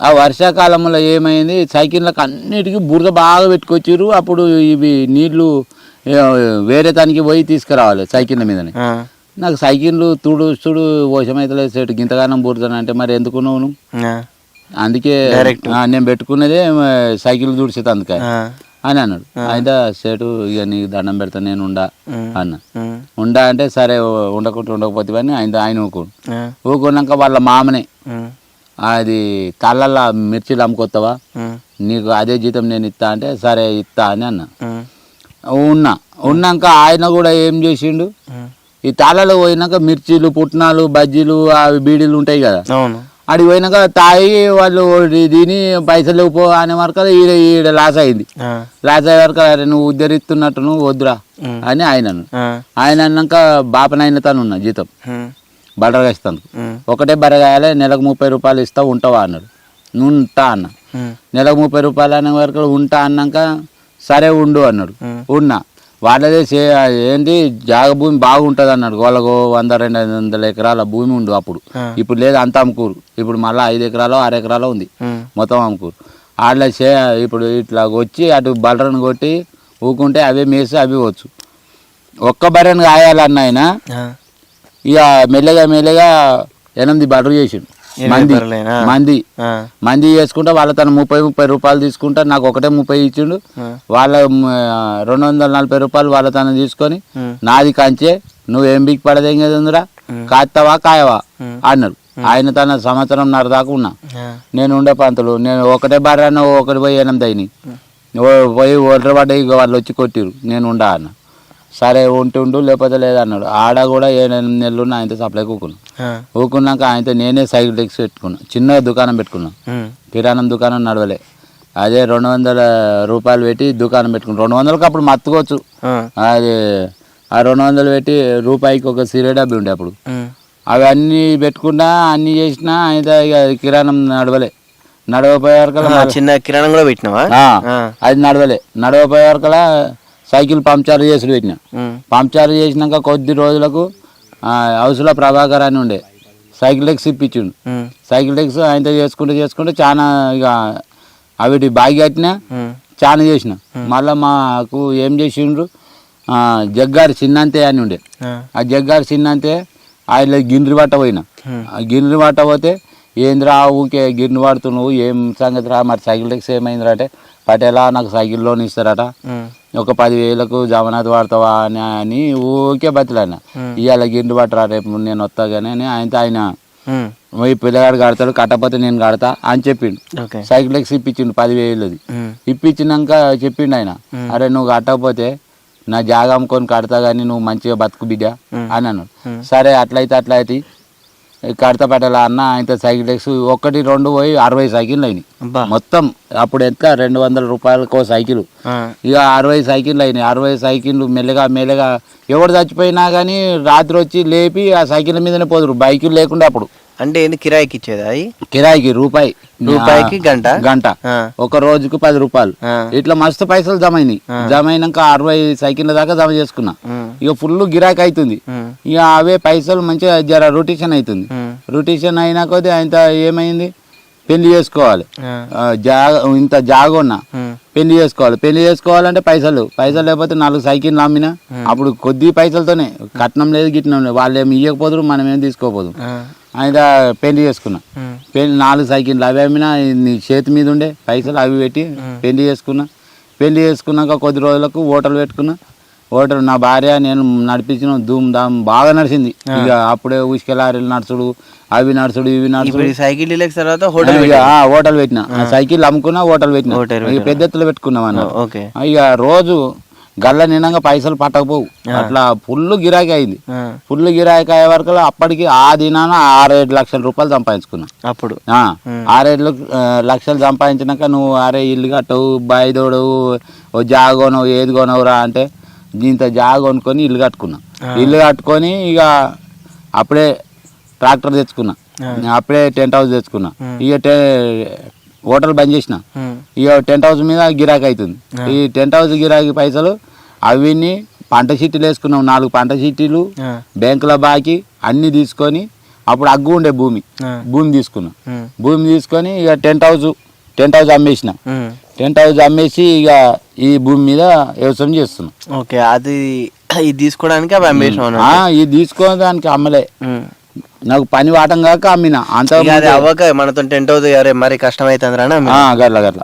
ఆ వర్షాకాలంలో ఏమైంది? సైకిళ్ళకి అన్నిటికీ బురద బాగా పెట్టుకొచ్చిర్రు. అప్పుడు ఇవి నీళ్ళు వేరే దానికి పోయి తీసుకురావాలి సైకిళ్ళ మీదనే. నాకు సైకిళ్ళు తుడు తుడు వశమైతలేదు సెట్ గింతగానం బురదనంటే మరి ఎందుకు నువ్వు అందుకే నేను పెట్టుకున్నదే సైకిల్ తుడిచేది అందుకే. అని అన్నాడు. అయితే సేటు ఇక నీకు దండం పెడతా నేను ఉండా అన్న. ఉండా అంటే సరే ఉండకుంటే ఉండకపోతే అని ఆయన ఆయన ఊకోడు. ఆ, ఊకున్నాక వాళ్ళ మామనే అది తల్లల్లా మిర్చిలు అమ్ముకొస్తావా నీకు అదే జీతం నేను ఇస్తా అంటే సరే ఇస్తా అని అన్న. ఉన్నా. ఉన్నాక ఆయన కూడా ఏం చేసిండు. ఈ తాళాలు పోయినాక మిర్చీలు పుట్నాలు బజ్జీలు అవి బీడీలు ఉంటాయి కదా? అడిగి పోయినాక తాగి వాళ్ళు దీని పైసలు పో అనే వరకు ఈడ ఈడ లాస్ అయింది. లాస్ అయ్యే వరకు అరే నువ్వు ఉద్ధరిస్తున్నట్టు నువ్వు వద్దురా అని ఆయన అన్నాడు. ఆ, ఆయన అన్నాక బాపనైన తను ఉన్నా జీతం. బర్రెగా ఇస్తాను ఒకటే బర్రెగాయాలే నెలకు ముప్పై రూపాయలు ఇస్తా ఉంటావా అన్నాడు. నువ్వు ఉంటా అన్న నెలకు ముప్పై రూపాయలు అనే వరకు ఉంటా అన్నాక సరే ఉండు అన్నాడు. ఉన్నా. వాళ్ళదే ఏంటి జాగ భూమి బాగుంటుంది అన్నాడు. వాళ్ళకు వంద రెండు ఐదు వందల ఎకరాల భూమి ఉండు అప్పుడు. ఇప్పుడు లేదు అంత అమ్ముకూరు ఇప్పుడు మళ్ళీ ఐదు ఎకరాలు ఆరు ఎకరాలు ఉంది మొత్తం అమ్ముకూరు. వాళ్ళ చే ఇప్పుడు ఇట్లా వచ్చి అటు బలరను కొట్టి ఊకుంటే అవే మేసి అవి వచ్చు ఒక్క బర్రెను కాయాలన్న ఆయన ఆ, ఇక మెల్లగా మెల్లగా ఎనిమిది బర్రెలు చేసిండు. మంది? మంది. మంది చేసుకుంటే వాళ్ళ తన ముప్పై ముప్పై రూపాయలు తీసుకుంటా నాకు ఒకటే ముప్పై ఇచ్చిండు. వాళ్ళ రెండు వందల నలభై రూపాయలు వాళ్ళ తన తీసుకొని నాది కంచే నువ్వు ఏం బిక్ పడదేంగేదిరా ఉమ్. కాస్తావా కాయవా? ఉమ్. అన్నాడు ఆయన తన సంవత్సరం నర దాకా ఉన్నా నేను ఉండే పంతులు నేను ఒకటే బారాను ఒకటి పోయి ఎనిమిది అయినాయి. పోయి ఒంటరి పడ్డాయి ఇక వాళ్ళు వచ్చి కొట్టిరు. నేను ఉండా అన్న. సరే ఉంటుండు లేకపోతే లేదన్నాడు ఆడ కూడా ఏడెనిమిది నెలలు ఉన్న ఆయనతో సప్లై కూకున్నా ఆ, ఊకున్నాక ఆయనతో నేనే సైకిల్ టెక్స్ పెట్టుకున్నా. చిన్న దుకాణం పెట్టుకున్నా. ఉమ్, కిరాణం దుకాణం నడవలే. అదే రెండు వందల రూపాయలు పెట్టి దుకాణం పెట్టుకున్నాను రెండు వందలకి అప్పుడు మత్తుకోవచ్చు. అది ఆ రెండు వందలు పెట్టి రూపాయికి ఒక సిరే డబ్బి ఉండే అప్పుడు. అవి అన్నీ పెట్టుకున్నా అన్నీ చేసినా అయితే ఇక కిరాణం నడవలే. నడవపోయే వరకల్లా ఆ, చిన్న కిరాణం కూడా పెట్టినావా? అది నడవలే. నడవపోయే వరకల్లా సైకిల్ పంక్చర్ చేసుడు పెట్టిన. పంక్చర్ చేసినాక కొద్ది రోజులకు హౌస్లో ప్రభాకర్ అని ఉండే. సైకిల్ టెక్స్ ఇప్పించిండు. సైకిల్ టెక్స్ ఆయనతో చేసుకుంటూ చేసుకుంటూ చాలా ఇక అవిటి బాగి కట్టినా చాలా చేసిన. మళ్ళీ మాకు ఏం చేసిండ్రు? జగ్గారి చిన్నంతే అని ఉండే. ఆ, జగ్గారి చిన్నంతే ఆయన గిన్నెలు పట్ట పోయినా. ఆ. గిన్నెలు పట్ట పోతే ఏందిరా ఊకే గిన్నె పడుతున్నావు ఏం సంగతి రా మరి సైకిల్ టెక్స్ ఏమైందిరా అంటే పటేలా నాకు సైకిల్ లోన్ ఇస్తారట. ఒక పదివేలకు జగన్నాథ్ వాడతావా అని అని ఊకే బతిలాడిన. ఇవాళ గిన్నె పట్టరా రేపు నేను వస్తా కానీ అని ఆయనతో ఆయన ఈ పిల్లగాడు కడతాడు కట్టకపోతే నేను కడతా అని చెప్పిండు సైకిల్ టెక్స్ ఇప్పించిండు పదివేలది ఇప్పించినాక చెప్పిండు ఆయన. అరే నువ్వు కట్టకపోతే నా జాగా అమ్ముకొని కడతా కానీ నువ్వు మంచిగా బతుకు బిడ్డ. అని అన్నాడు. సరే అట్లయితే అట్లా అయితే కడతా పెట్టాలా అన్న ఆయనతో సైకిల్ టెక్స్ ఒకటి రెండు పోయి అరవై సైకిళ్ళు అయినాయి. మొత్తం అప్పుడు ఎంత రెండు వందల రూపాయలకో సైకిల్. ఇక అరవై సైకిళ్ళు అయినాయి. అరవై సైకిళ్ళు మెల్లగా మెల్లగా ఎవడు చచ్చిపోయినా కానీ రాత్రి వచ్చి లేపి ఆ సైకిల్ మీదనే పోదురు. బైకులు లేకుండా అప్పుడు. అంటే ఏంది కిరాయికి ఇచ్చేది అది కిరాయికి రూపాయి. రూపాయికి గంట? గంట. ఒక రోజుకు పది రూపాయలు. ఇట్లా మస్తు పైసలు జమ అయినాయి. జమ అయినాక అరవై సైకిళ్ళ దాకా జమ చేసుకున్నా. ఇక ఫుల్ గిరాకీ అవుతుంది ఇక అవే పైసలు మంచిగా జర రొటేషన్ అవుతుంది రొటేషన్ అయినా కొద్దీ ఆయన ఏమైంది? పెళ్ళి చేసుకోవాలి. జాగ ఇంత జాగ ఉన్నా ఉమ్, పెళ్ళి చేసుకోవాలి. పెళ్ళి చేసుకోవాలంటే పైసలు. పైసలు లేకపోతే నాలుగు సైకిల్ అమ్మినా అప్పుడు కొద్ది పైసలతోనే. కట్నం లేదు గిట్నం లేదు. వాళ్ళు ఏమి ఇవ్వకపోదురు మనం ఏం తీసుకోపోదు ఆయన పెళ్ళి చేసుకున్నా. పెళ్ళి నాలుగు సైకిళ్ళు అవి అమ్మినా నీ చేతి మీద ఉండే పైసలు అవి పెట్టి పెళ్ళి చేసుకున్నా. పెళ్ళి చేసుకున్నాక కొద్ది రోజులకు హోటల్ పెట్టుకున్నా. హోటల్ నా భార్య నేను నడిపించిన ధూమ్ ధామ్ బాగా నడిచింది. ఇక అప్పుడే ఉసుక లారీలు నడుచుడు అవి నడుచుడు ఇవి నడుచుడు. సైకిల్ తర్వాత హోటల్ హోటల్ పెట్టిన. సైకిల్ అమ్ముకున్నా హోటల్ పెట్టిన. ఇక పెద్ద ఎత్తులో పెట్టుకున్నాం అన్న. ఓకే. ఇక రోజు గల్ల నిండంగా పైసలు పట్టకపోవు. అట్లా ఫుల్ గిరాకీ అయింది. ఫుల్ గిరాకీ అయ్యే వరకు అప్పటికి ఆ దినాన ఆరు ఏడు లక్షల రూపాయలు సంపాదించుకున్నా. అప్పుడు. ఆ, ఆరేళ్ళు ఆ, లక్షలు సంపాదించినాక నువ్వు అరే ఇల్లు కట్టవు బాయి తోడవు ఓ జాగ కొనవు ఏది కొనవురా అంటే ఇంత జాగ కొనుక్కొని ఇల్లు కట్టుకున్నా. ఇల్లు కట్టుకొని ఇక అప్పుడే ట్రాక్టర్ తెచ్చుకున్నా. అప్పుడే టెంట్ హౌస్ తెచ్చుకున్నా. ఇక టె హోటల్ బంద్ చేసిన. ఇక టెంట్ హౌస్ మీద గిరాకీ అవుతుంది ఈ టెంట్ హౌస్ గిరాకీ పైసలు అవిని పంట చీటీలు వేసుకున్నాం. నాలుగు పంట చీటీలు బ్యాంకుల బాకీ అన్నీ తీసుకొని అప్పుడు అగ్గు ఉండే భూమి. భూమి తీసుకున్నా. భూమి తీసుకొని ఇక టెంట్ హౌస్ టెంట్ హౌస్ అమ్మేసిన. టెంట్ హౌస్ అమ్మేసి ఇక ఈ భూమి మీద వ్యవసాయం చేస్తున్నా. ఓకే అది ఇది తీసుకోవడానికి అవి అమ్మేసాం ఇది తీసుకోవడానికి అమ్మలే. నాకు పని వాటం కాక అమ్మిన. అంత అవ్వక మనతో టెంట్ అరే మరి కష్టం అవుతుంది రా గట్ల గట్ల.